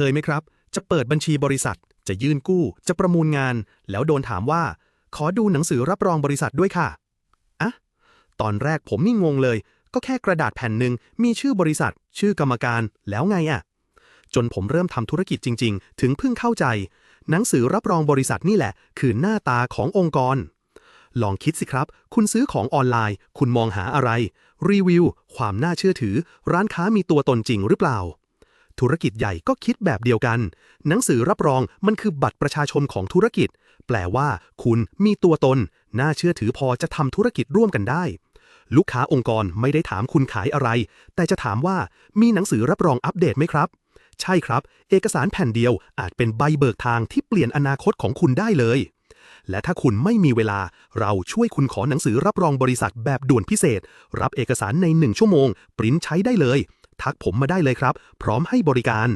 เคยไหมครับ จะเปิดบัญชีบริษัท จะยื่นกู้ จะประมูลงาน แล้วโดนถามว่า ขอดูหนังสือรับรองบริษัทด้วยค่ะอะตอนแรกผมนี่งงเลย ก็แค่กระดาษแผ่นหนึ่งมีชื่อบริษัท ชื่อกรรมการ แล้วไงอะจนผมเริ่มทำธุรกิจจริง ๆ ถึงเพิ่งเข้าใจ หนังสือรับรองบริษัทนี่แหละ คือหน้าตาขององค์กร ลองคิดสิครับ คุณซื้อของออนไลน์ คุณมองหาอะไร รีวิว ความน่าเชื่อถือ ร้านค้ามีตัวตนจริงหรือเปล่า ธุรกิจใหญ่ก็คิดแบบเดียวกัน หนังสือรับรองมันคือบัตรประชาชนของธุรกิจ แปลว่าคุณมีตัวตน น่าเชื่อถือพอจะทำธุรกิจร่วมกันได้ ลูกค้าองค์กรไม่ได้ถามคุณขายอะไร แต่จะถามว่ามีหนังสือรับรองอัปเดตไหมครับ ใช่ครับ เอกสารแผ่นเดียวอาจเป็นใบเบิกทางที่เปลี่ยนอนาคตของคุณได้เลยและถ้าคุณไม่มีเวลา เราช่วยคุณขอหนังสือรับรองบริษัทแบบด่วนพิเศษ รับเอกสารใน 1 ชั่วโมง ปริ้นใช้ได้เลย ทักผมมาได้เลยครับ พร้อมให้บริการ